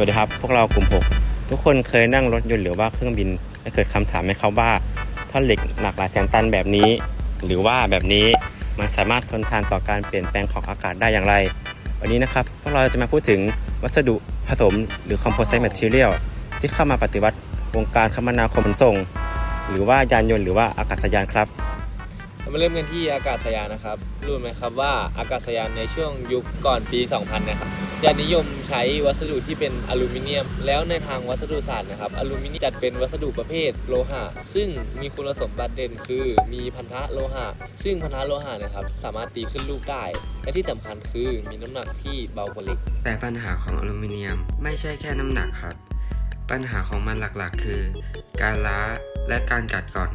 วัสดีครับ พวกเรากลุ่ม 6 ทุกคนเคยนั่งรถยนต์หรือว่าเครื่องบินและเกิดคำถามไหมครับว่าท่อนเหล็กหนักหลายแสนตันแบบนี้ หรือว่าแบบนี้มันสามารถทนทานต่อการเปลี่ยนแปลงของอากาศได้อย่างไร วันนี้นะครับพวกเราจะมาพูดถึงวัสดุผสมหรือ composite material ที่เข้ามาปฏิวัติวงการคมนาคมขนส่ง หรือว่ายานยนต์หรือว่าอากาศยานครับ เรามาเริ่มกันที่อากาศยานนะครับ รู้ไหมครับว่าอากาศยานในช่วงยุคก่อนปี 2000 นะครับจะนิยมใช้วัสดุที่เป็นอลูมิเนียม แล้วในทางวัสดุศาสตร์นะครับ อลูมิเนียมจัดเป็นวัสดุประเภทโลหะ ซึ่งมีคุณสมบัติเด่นคือมีพันธะโลหะ ซึ่งพันธะโลหะนะครับสามารถตีขึ้นรูปได้ และที่สำคัญคือมีน้ำหนักที่เบากว่าเหล็ก แต่ปัญหาของอลูมิเนียมไม่ใช่แค่น้ำหนักครับ ปัญหาของมันหลักๆ คือ การล้าและการกัดก่อน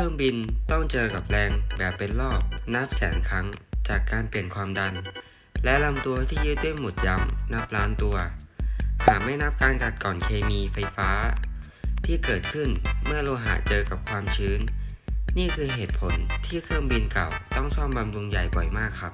ครื่องบินต้องเจอกับแรงแบบเป็นรอบนับแสนครั้งจากการเปลี่ยนความดัน และลำตัวที่ยึดด้วยหมุดย้ำนับล้านตัว หากไม่นับการกัดก่อนเคมีไฟฟ้า ที่เกิดขึ้นเมื่อโลหะเจอกับความชื้น นี่คือเหตุผลที่เครื่องบินเก่าต้องซ่อมบำรุงใหญ่บ่อยมากครับ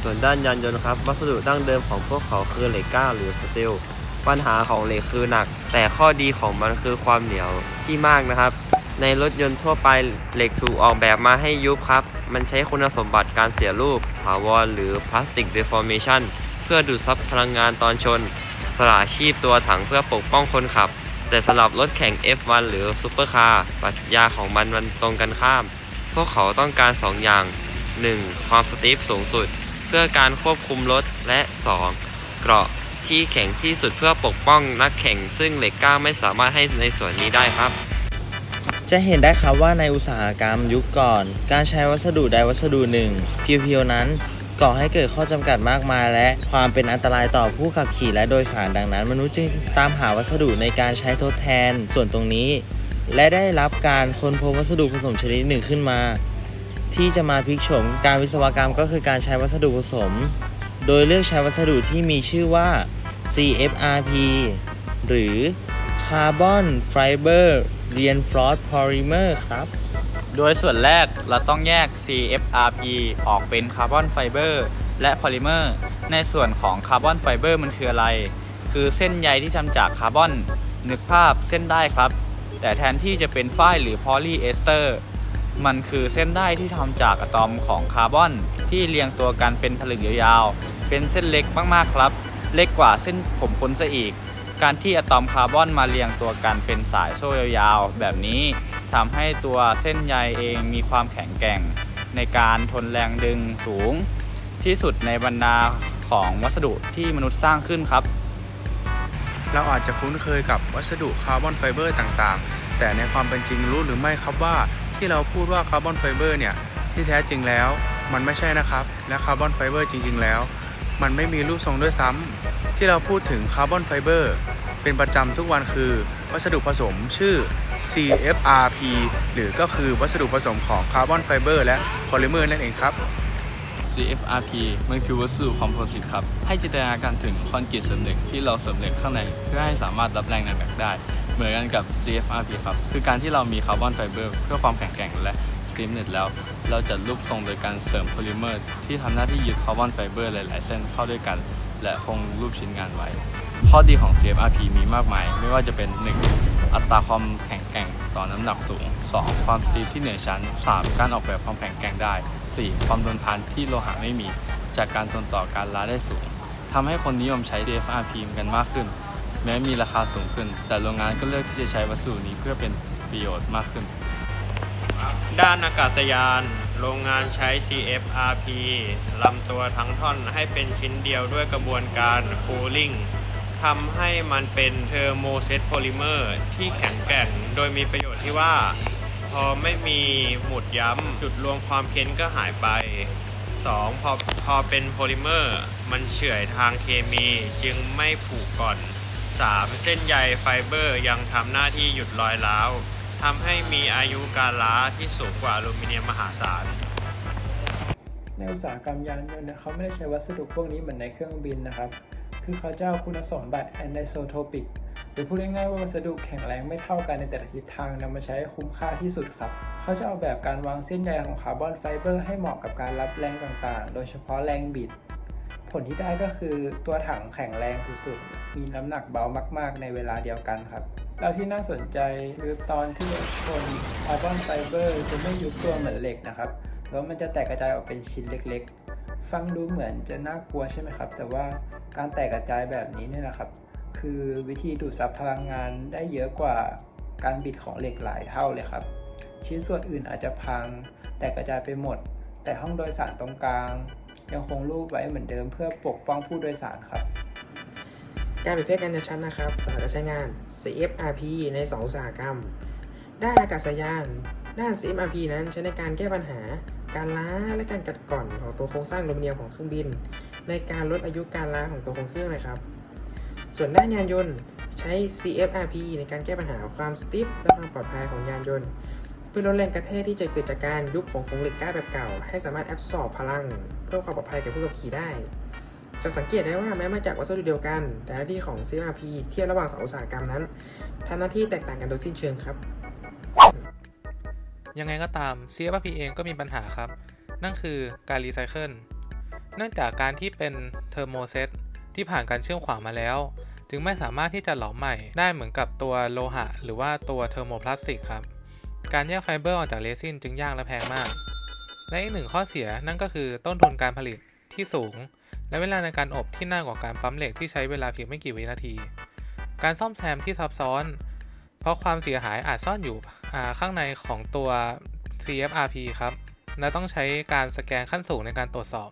ส่วนด้านยานยนต์ครับ วัสดุดั้งเดิมของพวกเขาคือเหล็กก้าหรือสตีลปัญหาของเหล็กคือหนัก แต่ข้อดีของมันคือความเหนียวที่มากนะครับ ในรถยนต์ทั่วไปเหล็กถูกออกแบบมาให้ยุบครับ มันใช้คุณสมบัติการเสียรูปถาวรหรือ plastic deformation เพื่อดูดซับพลังงานตอนชน สละชีพตัวถังเพื่อปกป้องคนขับ แต่สำหรับรถแข่ง F1 หรือซูเปอร์คาร์ปรัชญาของมันมันตรงกันข้าม พวกเขาต้องการ 2 อย่าง 1. ความสตีฟสูงสุด เพื่อการควบคุมรถและ 2. เกราะที่แข็งที่สุดเพื่อปกป้องนักแข่ง ซึ่งเหล็กกล้าไม่สามารถให้ในส่วนนี้ได้ครับ จะเห็นได้ครับว่าในอุตสาหกรรมยุคก่อน การใช้วัสดุใดวัสดุหนึ่งเพียวๆนั้นก่อให้เกิดข้อจำกัดมากมาย และความเป็นอันตรายต่อผู้ขับขี่และโดยสารดังนั้น มนุษย์จึงตามหาวัสดุในการใช้ทดแทนส่วนตรงนี้ และได้รับการค้นพบวัสดุผสมชนิดหนึ่งขึ้นมา ที่จะมาพลิกโฉมการวิศวกรรมก็คือการใช้วัสดุผสม โดยเลือกใช้วัสดุที่มีชื่อว่า CFRP หรือ Carbon Fiber Reinforced Polymer ครับ โดยส่วนแรกเราต้องแยก CFRP ออกเป็นคาร์บอนไฟเบอร์และพอลิเมอร์ ในส่วนของคาร์บอนไฟเบอร์มันคืออะไร คือเส้นใยที่ทำจากคาร์บอน นึกภาพเส้นได้ครับ แต่แทนที่จะเป็นฝ้ายหรือพอลีเอสเตอร์ มันคือเส้นได้ที่ทำจากอะตอมของคาร์บอน ที่เรียงตัวกันเป็นผลึกยาวๆ เป็นเส้นเล็กมากๆครับ เล็กกว่าเส้นผมขนซะอีก การที่อะตอมคาร์บอนมาเรียงตัวกันเป็นสายโซ่ยาวๆ แบบนี้ทำให้ตัวเส้นใยเองมีความแข็งแกร่ง ในการทนแรงดึงสูง ที่สุดในบรรดาของวัสดุที่มนุษย์สร้างขึ้นครับ เราอาจจะคุ้นเคยกับวัสดุคาร์บอนไฟเบอร์ต่างๆ แต่ในความเป็นจริงรู้หรือไม่ครับว่าที่เราพูดว่าคาร์บอนไฟเบอร์เนี่ยที่แท้จริงแล้วมันไม่ใช่นะครับ และคาร์บอนไฟเบอร์จริง ๆ แล้ว มันไม่มีรูปทรงด้วยซ้ำที่เราพูดถึงคาร์บอนไฟเบอร์เป็นประจำทุกวันคือ วัสดุผสมชื่อ CFRP หรือก็คือวัสดุผสมของคาร์บอนไฟเบอร์และโพลิเมอร์นั่นเองครับ CFRP มันคือวัสดุคอมโพสิตครับ ให้จินตนาการถึงคอนกรีตเสริมเหล็กที่เราเสริมเหล็กข้างใน เพื่อให้สามารถรับแรงหนักได้ เหมือนกันกับ CFRP ครับ คือการที่เรามีคาร์บอนไฟเบอร์เพื่อความแข็งแกร่งและ สตีมเน็ตแล้ว เราจะรูปทรงโดยการเสริมโพลิเมอร์ที่ทำหน้าที่ยึดคาร์บอนไฟเบอร์หลายๆ เส้นเข้าด้วยกัน และคงรูปชิ้นงานไว้ ข้อดีของ CFRP มีมากมาย ไม่ว่าจะเป็น 1. อัตราความแข็งแกร่งต่อน้ำหนักสูง 2. ความสตีฟที่เหนือชั้น 3. การออกแบบความแข็งแกร่งได้ 4. ความทนทานที่โลหะไม่มี จากการทนต่อการล้าได้สูงทำให้คนนิยมใช้ CFRP กันมากขึ้น แม้มีราคาสูงขึ้น แต่โรงงานก็เลือกที่จะใช้วัสดุนี้เพื่อเป็นประโยชน์มากขึ้น ด้านอากาศยาน โรงงานใช้ CFRP ลำตัวทั้งท่อนให้เป็นชิ้นเดียวด้วยกระบวนการ cooling ทำให้มันเป็นเทอร์โมเซตโพลิเมอร์ที่แข็งแกร่ง โดยมีประโยชน์ที่ว่า พอไม่มีหมุดย้ำจุดรวมความเค้นก็หายไป 2. พอพอเป็นโพลิเมอร์ มันเฉื่อยทางเคมีจึงไม่ผุก่อน 3. เส้นใยไฟเบอร์ยังทำหน้าที่หยุดรอยร้าว ทำให้มีอายุการล้าที่สูงกว่าอลูมิเนียมมหาศาล ในอุตสาหกรรมยานยนต์เนี่ยเขาไม่ได้ใช้วัสดุพวกนี้เหมือนในเครื่องบินนะครับ คือเขาจะเอาคุณสมบัติ anisotropic หรือพูดง่ายๆว่าวัสดุแข็งแรงไม่เท่ากันในแต่ละทิศทางนำมาใช้คุ้มค่าที่สุดครับ เขาจะเอาแบบการวางเส้นใยของคาร์บอนไฟเบอร์ให้เหมาะกับการรับแรงต่างๆ โดยเฉพาะแรงบิด ผลที่ได้ก็คือตัวถังแข็งแรงสุดๆ มีน้ำหนักเบามากๆ ในเวลาเดียวกันครับ แล้วที่น่าสนใจคือตอนที่ชนคาร์บอนไฟเบอร์จะไม่ยุบตัวเหมือนเหล็กนะครับแต่ว่ามันจะแตกกระจายออกเป็นชิ้นเล็กๆ ฟังดูเหมือนจะน่ากลัวใช่ไหมครับ แต่ว่าการแตกกระจายแบบนี้เนี่ยนะครับ คือวิธีดูดซับพลังงานได้เยอะกว่าการบิดของเหล็กหลายเท่าเลยครับ ชิ้นส่วนอื่นอาจจะพัง แตกกระจายไปหมด แต่ห้องโดยสารตรงกลาง ยังคงรูปไว้เหมือนเดิมเพื่อปกป้องผู้โดยสารครับ การเปรียบเทียบกันชัดๆนะครับสำหรับการใช้งาน CFRP ใน 2 อุตสาหกรรม ด้านอากาศยาน ด้าน CFRP นั้นใช้ในการแก้ปัญหา การล้าและการกัดกร่อนของตัวโครงสร้างอลูมิเนียมของเครื่องบิน ในการลดอายุการล้าของตัวโครงเครื่องนะครับ ส่วนด้านยานยนต์ใช้ CFRP ในการแก้ปัญหาความสติฟและความปลอดภัยของยานยนต์ เพื่อลดแรงกระแทกที่จะเกิดจากการยุบของโครงเหล็กก้าแบบเก่า ให้สามารถแอบสอบพลัง เพื่อความปลอดภัยแก่ผู้ขับขี่ได้ จะสังเกตได้ว่าแม้มาจากวัสดุเดียวกัน แต่หน้าที่ของ CMRP เทียบระหว่างสองอุตสาหกรรมนั้นทำหน้าที่แตกต่างกันโดยสิ้นเชิงครับ ยังไงก็ตาม CFRP เองก็มีปัญหาครับ นั่นคือการรีไซเคิลเนื่องจากการที่เป็นเทอร์โมเซตที่ผ่านการเชื่อมขวางมาแล้ว จึงไม่สามารถที่จะหลอมใหม่ได้เหมือนกับตัวโลหะ หรือว่าตัวเทอร์โมพลาสติกครับ การแยกไฟเบอร์ออกจากเรซินจึงยากและแพงมาก และอีกหนึ่งข้อเสียนั่นก็คือต้นทุนการผลิตที่สูง และเวลาในการอบที่นานกว่าการปั๊มเหล็กที่ใช้เวลาเพียงไม่กี่วินาที การซ่อมแซมที่ซับซ้อน เพราะความเสียหายอาจซ่อนอยู่ข้างในของตัว CFRP ครับ และต้องใช้การสแกนขั้นสูงในการตรวจสอบ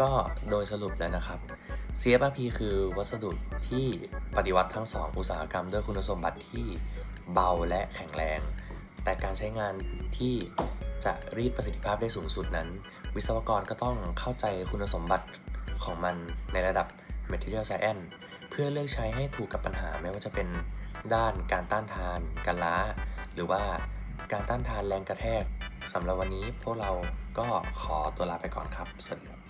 ก็โดยสรุปแล้วนะครับ CFRP คือวัสดุที่ปฏิวัติทั้งสองอุตสาหกรรมด้วยคุณสมบัติที่เบาและแข็งแรง แต่การใช้งานที่จะรีดประสิทธิภาพได้สูงสุดนั้น วิศวกรก็ต้องเข้าใจคุณสมบัติของมันในระดับ Material Science เพื่อเลือกใช้ให้ถูกกับปัญหาไม่ว่าจะเป็นด้านการต้านทาน การล้า หรือว่าการต้านทานแรงกระแทกสำหรับวันนี้พวกเราก็ขอตัวลาไปก่อนครับ สวัสดีครับ